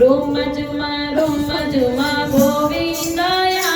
Room Juma room Juma ગોવિંદયા.